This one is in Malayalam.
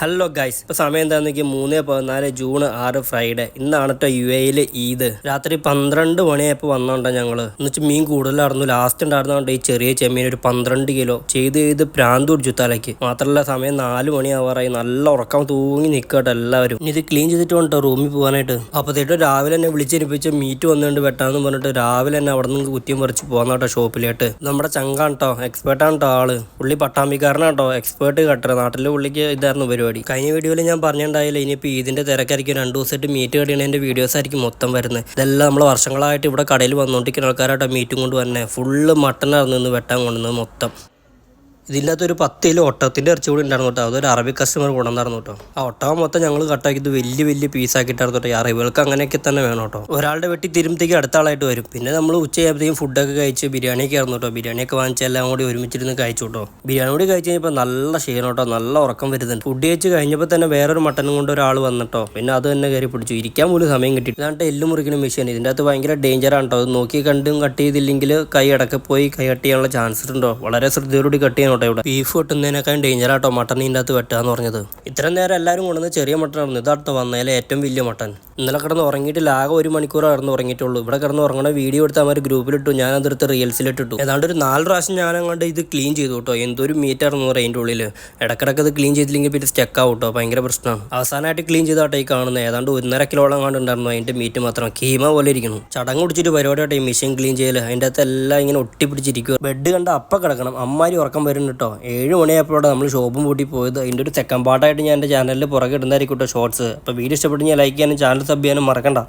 ഹലോ ഗൈസ് ഇപ്പൊ സമയം എന്താണെന്ന് വെച്ചാൽ മൂന്ന് പതിനാല് ജൂൺ ആറ് ഫ്രൈഡേ ഇന്നാണ് കേട്ടോ യു എയിൽ ഈദ്. രാത്രി പന്ത്രണ്ട് മണിയായപ്പോൾ വന്നോണ്ടാ ഞങ്ങൾ. എന്നുവെച്ചാൽ മീൻ കൂടുതലായിരുന്നു. ലാസ്റ്റ് ഉണ്ടായിരുന്നോണ്ട് ഈ ചെറിയ ചെമ്മീൻ ഒരു പന്ത്രണ്ട് കിലോ ചെയ്ത് ചെയ്ത് പ്രാന്ത് പിടിച്ചു തലയ്ക്ക്. മാത്രമല്ല സമയം നാല് മണിയാവാറായി. നല്ല ഉറക്കം തൂങ്ങി നിൽക്കട്ടെ എല്ലാവരും. ഇനി ഇത് ക്ലീൻ ചെയ്തിട്ട് വേണ്ടോ റൂമിൽ പോകാനായിട്ട്. അപ്പോഴത്തേട്ട് രാവിലെ തന്നെ വിളിച്ചെരിപ്പിച്ച് മീറ്റ് വന്നുകൊണ്ട് വെട്ടാന്ന് പറഞ്ഞിട്ട് രാവിലെ തന്നെ അവിടെ നിന്ന് കുറ്റിയും പറിച്ച് കേട്ടോ ഷോപ്പിലേട്ട്. നമ്മുടെ ചങ്കാണ് കേട്ടോ എക്സ്പേർട്ടാണ് കേട്ടോ ആൾ. പുള്ളി പട്ടാമ്പിക്കാരനാട്ടോ എക്സ്പേർട്ട് കേട്ടോ നാട്ടിലെ പുള്ളിക്ക് ഇതായിരുന്നു പരിപാടി. കഴിഞ്ഞ വീഡിയോയിൽ ഞാൻ പറഞ്ഞിട്ടുണ്ടായില്ല ഇനിയിപ്പോൾ ഇതിന്റെ തിരക്കായിരിക്കും. രണ്ട് ദിവസമായിട്ട് മീറ്റ് കടിയണതിന്റെ വീഡിയോസ് ആയിരിക്കും മൊത്തം വരുന്നത്. ഇതെല്ലാം നമ്മൾ വർഷങ്ങളായിട്ട് ഇവിടെ കടയിൽ വന്നുകൊണ്ടിരിക്കുന്ന ആൾക്കാരായിട്ട് മീറ്റും കൊണ്ട് വന്നെ ഫുള്ള് മട്ടനായിരുന്നു ഇന്ന് വെട്ടാൻ കൊണ്ടുവന്നത് മൊത്തം. ഇതിന്റെ അകത്ത് ഒരു പത്ത് കിലോ ഒട്ടത്തിന്റെ ഇറച്ചി കൂടി ഉണ്ടായിരുന്നു കേട്ടോ. അതൊരു അറബി കസ്റ്റമർ കൊണ്ടുവന്നായിരുന്നു കേട്ടോ. ആ ഒട്ടകം മൊത്തം ഞങ്ങൾ കട്ടാക്കിയത് വലിയ വലിയ പീസാക്കിയിട്ടായിരുന്നു കേട്ടോ. ഈ അറബികൾക്ക് അങ്ങനെയൊക്കെ തന്നെ വേണം കേട്ടോ. ഒരാളുടെ വെട്ടി തിരുമ്പത്തേക്ക് അടുത്ത ആളായിട്ട് വരും. പിന്നെ നമ്മൾ ഉച്ച കഴിയുമ്പോഴത്തേക്കും ഫുഡൊക്കെ കഴിച്ച് ബിരിയാണിയൊക്കെ ആയിരുന്നു കേട്ടോ. ബിരിയാണിയൊക്കെ വാങ്ങിച്ച് എല്ലാം കൂടി ഒരുമിച്ചിരുന്ന് കഴിച്ചു കേട്ടോ. ബിരിയാണി കൂടി കഴിച്ച് കഴിഞ്ഞപ്പോൾ നല്ല ക്ഷീണം കേട്ടോ. നല്ല ഉറക്കം വരുന്നുണ്ട്. ഫുഡ് കഴിച്ച് കഴിഞ്ഞപ്പോൾ തന്നെ വേറൊരു മട്ടനും കൊണ്ട് ഒരാൾ വന്നിട്ടോ പിന്നെ അത് തന്നെ കയറി പിടിച്ചു. ഇരിക്കാൻ പോലും സമയം കിട്ടി ഇതാണ്ട് എല്ല് മുറിക്കുന്ന മെഷീൻ ഇതിന്റെ അകത്ത് ഭയങ്കര ഡേഞ്ചറാണ് കേട്ടോ. അത് നോക്കി കണ്ടും കട്ട് ചെയ്തില്ലെങ്കിൽ കൈ അടക്കപ്പോയി. പോയി കൈ കട്ട് ചെയ്യാനുള്ള ചാൻസ് ഉണ്ടോ വളരെ ശ്രദ്ധയോടുകൂടി കട്ട് ചെയ്യണം കേട്ടോ ഇവിടെ? ബീഫ് വെട്ടുന്നതിനേക്കാളും ഡേഞ്ചർ ആട്ടോ മട്ടൻ ഇതിന്റെ അകത്ത് വെട്ടാന്ന് പറഞ്ഞത്. ഇത്രയും നേരം എല്ലാവരും കൊണ്ടുവന്ന് ചെറിയ മട്ടൺ ആയിരുന്നു. ഇതാട്ടോ വന്നതിലെ ഏറ്റവും വലിയ മട്ടൺ ഇന്നലെ കിടന്ന് ഉറങ്ങിയിട്ട് ആകെ ഒരു മണിക്കൂർ കിടന്ന് ഉറങ്ങിയിട്ടുള്ളൂ. ഇവിടെ കിടന്ന് ഉറങ്ങണ വീഡിയോ എടുത്ത് അവർ ഗ്രൂപ്പിലിട്ടു ഞാൻ അതെടുത്ത് റീൽസിലിട്ടിട്ടു ഏതാണ്ട് ഒരു നാല് പ്രാവശ്യം ഞാൻ അങ്ങോട്ട് ഇത് ക്ലീൻ ചെയ്തു കേട്ടോ. എന്തൊരു മീറ്റായിരുന്നു അതിന്റെ ഉള്ളിൽ ഇടക്കിടക്ക് ഇത് ക്ലീൻ ചെയ്തില്ലെങ്കിൽ പിന്നെ സ്റ്റക്ക് ആവും കേട്ടോ. ഭയങ്കര പ്രശ്നമാണ്. അവസാനമായിട്ട് ക്ലീൻ ചെയ്തോട്ടെ ഈ കാണുന്നത്. ഏതാണ്ട് ഒന്നര കിലോളം കണ്ട് ഉണ്ടായിരുന്നു അതിന്റെ മീറ്റ് മാത്രം. കീമ പോലെ ഇരിക്കുന്നു. ചടങ്ങ് കുടിച്ചിട്ട് പരിപാടി ആട്ടെ ഈ മെഷീൻ ക്ലീൻ ചെയ്യൽ അതിന്റെ അകത്ത് എല്ലാം ഇങ്ങനെ ഒട്ടിപ്പിടിച്ചിരിക്കുക ബെഡ് കണ്ട അപ്പം കിടക്കണം. അമ്മാരി ഉറക്കം വരുന്നു കേട്ടോ ഏഴ് മണിയായപ്പോഴാണ് നമ്മൾ ഷോപ്പും പൂട്ടി പോയത്. അതിന്റെ ഒരു സെക്കൻഡ് പാർട്ടായിട്ട് ഞാൻ എന്റെ ചാനലിൽ പുറകെ ഇടുന്നതായിരിക്കും കേട്ടോ ഷോർട്സ് അപ്പോൾ വീഡിയോ ഇഷ്ടപ്പെട്ട് ഞാൻ ലൈക്ക് ചെയ്യാനും ചാനൽ സബ് ചെയ്യാനും മറക്കണ്ട.